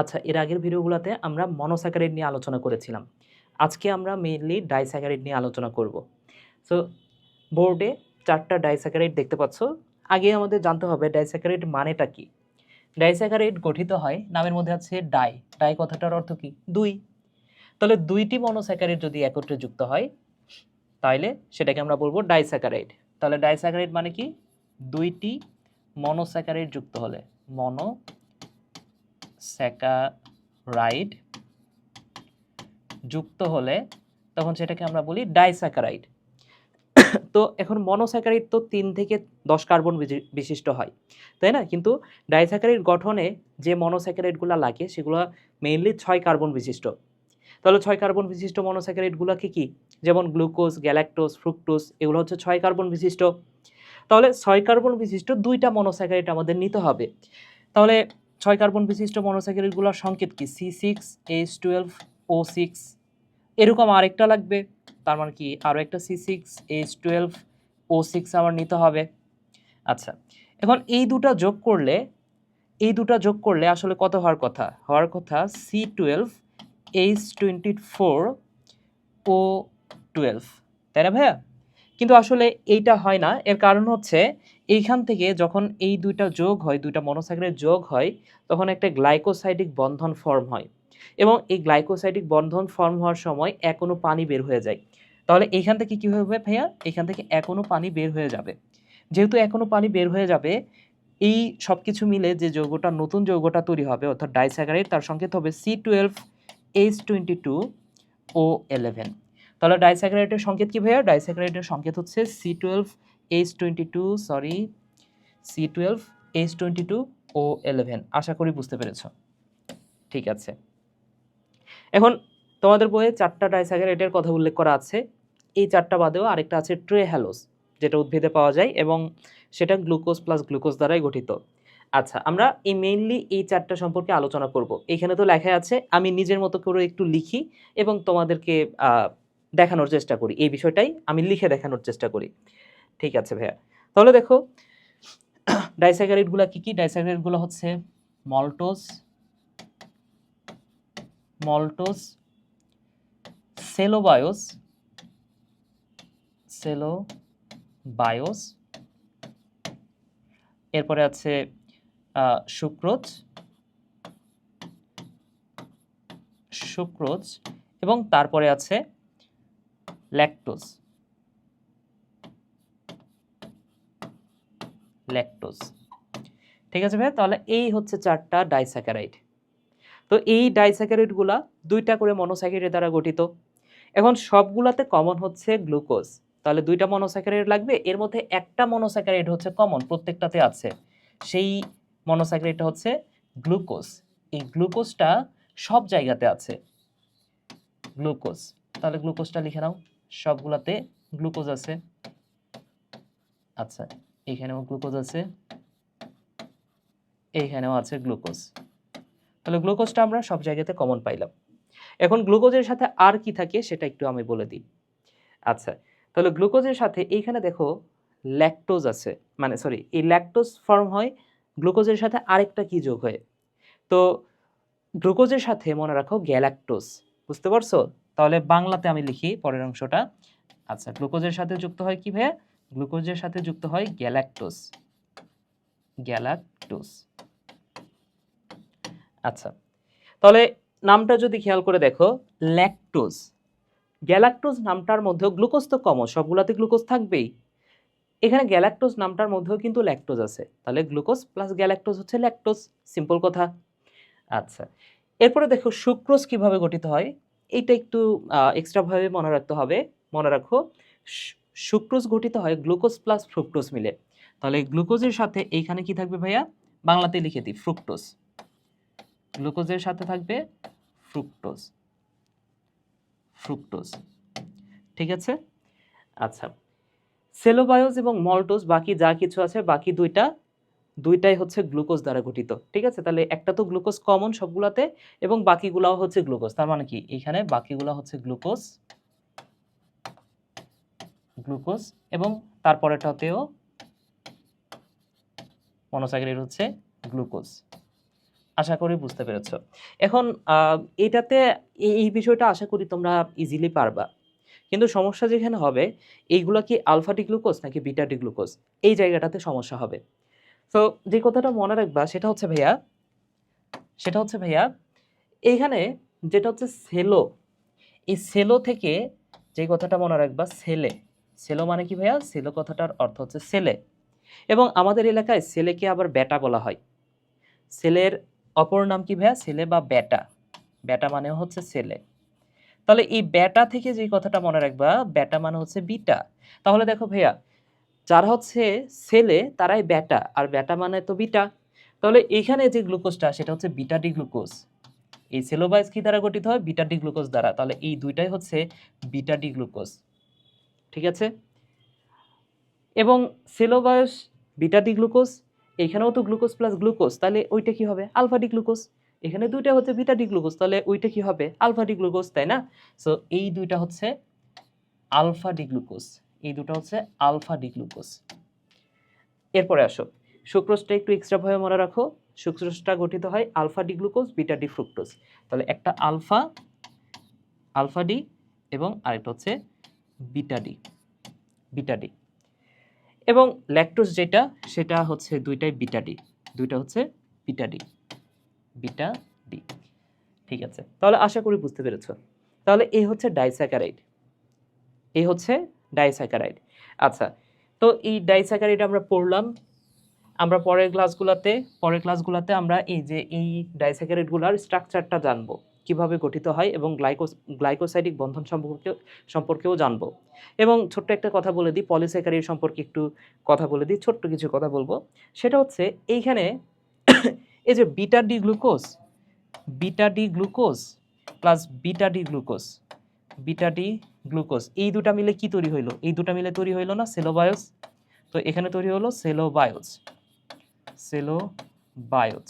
আচ্ছা এর আগের ভিডিওগুলোতে আমরা মনোস্যাকারাইড নিয়ে আলোচনা করেছিলাম। আজকে আমরা মেইনলি ডাইস্যাকারাইড নিয়ে আলোচনা করব। সো বোর্ডে চারটা ডাইস্যাকারাইড দেখতে পাচ্ছ। আগে আমাদের জানতে হবে ডাইস্যাকারাইড মানেটা কি? ডাইস্যাকারাইড গঠিত হয়, নামের মধ্যে আছে ডাই ডাই কথাটার অর্থ কি? দুই। তাহলে দুইটি মনোস্যাকারাইড যদি একত্রে যুক্ত হয় তাহলে সেটাকে আমরা বলব ডাইস্যাকারাইড তাহলে ডাইস্যাকারাইড মানে কি? দুইটি মনোস্যাকারাইড যুক্ত হলে। মনো স্যাকারাইড যুক্ত হলে তখন সেটাকে আমরা বলি ডাইস্যাকারাইড। তো এখন মনোস্যাকারাইড তো তিন থেকে দশ কার্বন বিশিষ্ট হয়, তাই না? কিন্তু ডাইস্যাকারাইড গঠনে যে মনোস্যাকারাইডগুলো লাগে সেগুলো মেইনলি ছয় কার্বন বিশিষ্ট। তাহলে ছয় কার্বন বিশিষ্ট মনোস্যাকারাইডগুলো কি? যেমন গ্লুকোজ, গ্যালাক্টোজ, ফ্রুক্টোজ, এগুলো হচ্ছে ছয় কার্বন বিশিষ্ট। তাহলে ছয় কার্বন বিশিষ্ট দুইটা মনোস্যাকারাইড আমাদের নিতে হবে। তাহলে ছয় কার্বন বিশিষ্ট মনোস্যাকারাইডগুলোর সংকেত কি? C six H twelve O six এরকম আরেকটা লাগবে। তার মানে কি আরও একটা C six H twelve O six আমার নিতে হবে। আচ্ছা এখন এই দুটা যোগ করলে, এই দুটা যোগ করলে আসলে কত হওয়ার কথা? হওয়ার কথা C twelve H twenty four O twelve তাই না ভাইয়া? কিন্তু আসলে এইটা হয় না, এর কারণ হচ্ছে এইখান থেকে যখন এই দুইটা যোগ হয়, দুইটা মনোসাইকেলের যোগ হয়, তখন একটা গ্লাইকোসাইডিক বন্ধন ফর্ম হয়। এবং এই গ্লাইকোসাইডিক বন্ধন ফর্ম হওয়ার সময় এখনও পানি বের হয়ে যায়। তাহলে এইখান থেকে কী হবে ভাইয়া? এখান থেকে এখনও পানি বের হয়ে যাবে। যেহেতু এখনও পানি বের হয়ে যাবে, এই সব কিছু মিলে যে যৌগটা, নতুন যৌগটা তৈরি হবে, অর্থাৎ ডাইস্যাকারাইড তার সংকেত হবে C twelve H twenty two O eleven তাহলে ডাইস্যাকারাইডের সংকেত কি ভাইয়া? ডাইস্যাকারাইডের সংকেত হচ্ছে C twelve H twenty two sorry C twelve H twenty two O eleven আশা করি বুঝতে পেরেছ। ঠিক আছে। এখন তোমাদের বইয়ে চারটা ডাইস্যাকারাইডের কথা উল্লেখ করা আছে। এই চারটা বাদেও আরেকটা আছে ট্রে হ্যালোস যেটা উদ্ভিদে পাওয়া যায় এবং সেটা গ্লুকোজ প্লাস গ্লুকোজ দ্বারাই গঠিত। আচ্ছা আমরা এই মেইনলি এই চারটা সম্পর্কে আলোচনা করব। এখানে তো লেখা আছে, আমি নিজের মতো করে একটু লিখি এবং তোমাদেরকে দেখানোর চেষ্টা করি। এই বিষয়টাই আমি লিখে দেখানোর চেষ্টা করি। ঠিক আছে ভাইয়া। তাহলে দেখো ডাইস্যাকারাইডগুলো কি কি? ডাইস্যাকারাইডগুলো হচ্ছে মল্টোজ মল্টোজ, সেলোবায়োস সেলোবায়োস, এরপরে আছে সুক্রোজ সুক্রোজ, এবং তারপরে আছে ল্যাকটোজ। ল্যাকটোজ ঠিক আছে ভাই তাহলে এই হচ্ছে চারটা ডাইস্যাকারাইড তো এই ডাইস্যাকারাইডগুলা দুইটা করে মনোস্যাকারাইড দ্বারা গঠিত। এখন সবগুলাতে কমন হচ্ছে গ্লুকোজ তাহলে দুইটা মনোস্যাকারাইড লাগবে, এর মধ্যে একটা মনোস্যাকারাইড হচ্ছে কমন প্রত্যেকটাতে আছে। সেই মনোস্যাকারাইডটা হচ্ছে গ্লুকোজ এই গ্লুকোজটা সব জায়গাতে আছে। গ্লুকোজ তাহলে গ্লুকোজটা লিখে নাও। সবগুলাতে গ্লুকোজ আছে। আচ্ছা। এখানেও গ্লুকোজ আছে এইখানেও আছে গ্লুকোজ তাহলে গ্লুকোজটা আমরা সব জায়গাতে কমন পাইলাম। এখন গ্লুকোজের সাথে আর কি থাকে সেটা একটু আমি বলে দিই। আচ্ছা তাহলে গ্লুকোজের সাথে এইখানে দেখো ল্যাকটোজ আছে মানে সরি এই ল্যাকটোজ ফর্ম হয় গ্লুকোজের সাথে আরেকটা কি যোগ হয়? তো গ্লুকোজের সাথে মনে রাখো গ্যালাক্টোজ বুঝতে পারছ? তাহলে বাংলাতে আমি লিখি পরের অংশটা। আচ্ছা গ্লুকোজের সাথে যুক্ত হয় কি ভাইয়া? গ্লুকোজের সাথে যুক্ত হয় গ্যালাক্টোজ। গ্যালাক্টোজ। আচ্ছা তাহলে নামটা যদি খেয়াল করে দেখো, ল্যাকটোজ। গ্যালাক্টোজ নামটার মধ্যেও গ্লুকোজ তো কমন, সবগুলাতে গ্লুকোজ থাকবেই। এখানে গ্যালাক্টোজ নামটার মধ্যেও কিন্তু ল্যাকটোজ আছে। তাহলে গ্লুকোজ প্লাস গ্যালাক্টোজ হচ্ছে ল্যাকটোজ, সিম্পল কথা। আচ্ছা এরপরে দেখো সুক্রোজ কীভাবে গঠিত হয়, এইটা একটু এক্সট্রাভাবে মনে রাখতে হবে। মনে রাখো সুক্রোজ গঠিত হয় গ্লুকোজ প্লাস ফ্রুক্টোজ মিলে। তাহলে গ্লুকোজের সাথে এইখানে কি থাকবে ভাইয়া? বাংলাতে লিখে দিই, ফ্রুক্টোজ। গ্লুকোজের সাথে থাকবে ফ্রুক্টোজ। ফ্রুক্টোজ। ঠিক আছে? আচ্ছা। সেলোবায়োজ এবং মল্টোজ, বাকি যা কিছু আছে, বাকি দুইটা, দুইটাই হচ্ছে গ্লুকোজ দ্বারা গঠিত। ঠিক আছে? তাহলে একটা তো গ্লুকোজ কমন সবগুলাতে এবং বাকিগুলাও হচ্ছে গ্লুকোজ। তার মানে কি? এখানে বাকিগুলা হচ্ছে গ্লুকোজ গ্লুকোজ এবং তারপরেটাতেও মনোস্যাকারাইড হচ্ছে গ্লুকোজ। আশা করি বুঝতে পেরেছ। এখন এটাতে এই এই বিষয়টা আশা করি তোমরা ইজিলি পারবা। কিন্তু সমস্যা যেখানে হবে, এইগুলো কি আলফা ডি গ্লুকোজ নাকি বিটা ডি গ্লুকোজ? এই জায়গাটাতে সমস্যা হবে। তো যে কথাটা মনে রাখবা, সেটা হচ্ছে ভাইয়া, সেটা হচ্ছে ভাইয়া, এইখানে যেটা হচ্ছে সেলো, এই সেলো থেকে যে কথাটা মনে রাখবা, সেলে। সেলো মানে কি ভাইয়া? সেলো কথাটার অর্থ হচ্ছে সেলে। এবং আমাদের এলাকায় সেলেকে আবার বেটা বলা হয়। সেলের অপর নাম কি ভাইয়া? ছেলে বা বেটা বেটা মানে হচ্ছে ছেলে তাহলে এই বেটা থেকে যে কথাটা মনে রাখবা, ব্যাটা মানে হচ্ছে বিটা। তাহলে দেখো ভাইয়া, যারা হচ্ছে ছেলে তারাই ব্যাটা। আর ব্যাটা মানে তো বিটা। তাহলে এইখানে যে গ্লুকোজটা, সেটা হচ্ছে বিটা ডি গ্লুকোজ। এই সেলোবাইজ কি দ্বারা গঠিত হয়? বিটা ডি গ্লুকোজ দ্বারা। তাহলে এই দুইটাই হচ্ছে বিটা ডি গ্লুকোজ। ঠিক আছে? এবং সেলোবায়স বিটা ডি গ্লুকোজ এখানেও তো গ্লুকোজ প্লাস গ্লুকোজ, তাহলে ওইটা কি হবে? আলফা ডি গ্লুকোজ এখানে দুইটা হচ্ছে বিটা ডি গ্লুকোজ তাহলে ওইটা কি হবে? আলফা ডি গ্লুকোজ তাই না? সো এই দুইটা হচ্ছে আলফা গ্লুকোজ এই দুটো হচ্ছে আলফা ডি গ্লুকোজ এরপরে আসো। সুক্রোজটা একটু এক্সট্রা ভাবে মনে রাখো। সুক্রোজটা গঠিত হয় alpha D glucose beta D fructose তাহলে একটা আলফা আলফা ডি এবং আরেকটা হচ্ছে বিটা ডি বিটা ডি। এবং ল্যাকটোজ যেটা, সেটা হচ্ছে দুইটাই বিটা ডি, দুইটা হচ্ছে বিটা ডি বিটা ডি। ঠিক আছে, তাহলে আশা করি বুঝতে পেরেছ। তাহলে এই হচ্ছে ডাইস্যাকারাইড এই হচ্ছে ডাইস্যাকারাইড আচ্ছা তো এই ডাইস্যাকারাইড আমরা পড়লাম, আমরা পরের ক্লাসগুলোতে পরের ক্লাসগুলোতে আমরা এই যে এই ডাইস্যাকারাইডগুলোর স্ট্রাকচারটা জানব। কীভাবে গঠিত হয় এবং গ্লাইকোস গ্লাইকোসাইডিক বন্ধন সম্পর্কে, সম্পর্কেও জানব। এবং ছোট্ট একটা কথা বলে দিই পলিস্যাকারাইড সম্পর্কে একটু কথা বলে দিই, ছোট্ট কিছু কথা বলব। সেটা হচ্ছে এইখানে এই যে beta D glucose, beta D glucose plus beta D glucose, beta D glucose, এই দুটা মিলে কি তৈরি হইল? এই দুটা মিলে তৈরি হইল না সেলোবায়োস তো এখানে তৈরি হলো সেলোবায়োস সেলোবায়োস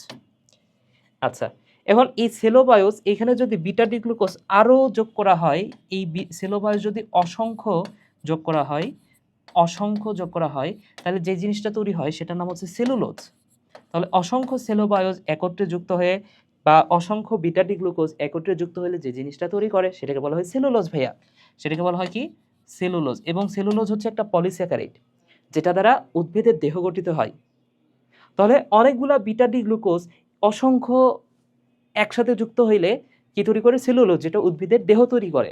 আচ্ছা এখন এই সেলোবায়োস, এখানে যদি বিটা ডি গ্লুকোজ আরও যোগ করা হয়, এই সেলোবায়োস যদি অসংখ্য যোগ করা হয়, অসংখ্য যোগ করা হয়, তাহলে যে জিনিসটা তৈরি হয় সেটার নাম হচ্ছে সেলুলোজ। তাহলে অসংখ্য সেলোবায়োস একত্রে যুক্ত হয়ে বা অসংখ্য বিটা ডি গ্লুকোজ একত্রে যুক্ত হলে যে জিনিসটা তৈরি করে সেটাকে বলা হয় সেলুলোজ ভাইয়া। সেটাকে বলা হয় কি? সেলুলোজ। এবং সেলুলোজ হচ্ছে একটা পলিস্যাকারাইড, যেটা দ্বারা উদ্ভিদের দেহ গঠিত হয়। তাহলে অনেকগুলা বিটা ডি গ্লুকোজ অসংখ্য একসাথে যুক্ত হইলে কি তৈরি করে? সেলুলোজ, যেটা উদ্ভিদের দেহ তৈরি করে।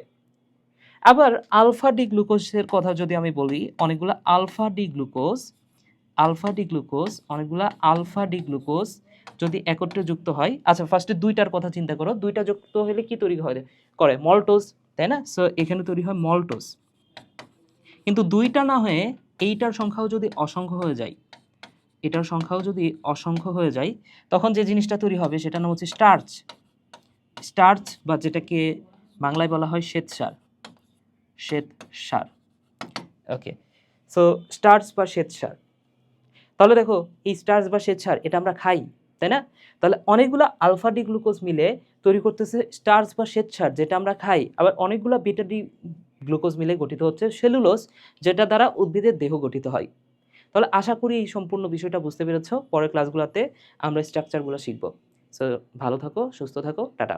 আবার আলফা ডি গ্লুকোজের কথা যদি আমি বলি, অনেকগুলো alpha D glucose alpha D glucose অনেকগুলো আলফা ডি গ্লুকোজ যদি একত্রে যুক্ত হয় আচ্ছা ফার্স্টে দুইটার কথা চিন্তা করো। দুইটা যুক্ত হলে কি তৈরি হয়? করে মল্টোজ, তাই না? সো এখানে তৈরি হয় মল্টোজ। কিন্তু দুইটা না হয়ে এইটার সংখ্যাও যদি অসংখ্য হয়ে যায় এটার সংখ্যাও যদি অসংখ্য হয়ে যায়, তখন যে জিনিসটা তৈরি হবে সেটার নাম হচ্ছে স্টার্চ স্টার্চ বা যেটাকে বাংলায় বলা হয় শ্বেত সার শ্বেত সার ওকে সো স্টার্চ বা শ্বেত সার তাহলে দেখো, এই স্টার্চ বা শ্বেত সার এটা আমরা খাই, তাই না? তাহলে অনেকগুলো আলফা ডি গ্লুকোজ মিলে তৈরি করতেছে স্টার্চ বা শ্বেত সার যেটা আমরা খাই। আবার অনেকগুলো বিটা ডি গ্লুকোজ মিলে গঠিত হচ্ছে সেলুলোজ যেটা দ্বারা উদ্ভিদের দেহ গঠিত হয়। তাহলে আশা করি এই সম্পূর্ণ বিষয়টা বুঝতে পেরেছ। পরের ক্লাসগুলোতে আমরা স্ট্রাকচারগুলো শিখব। সো ভালো থাকো, সুস্থ থাকো, টাটা।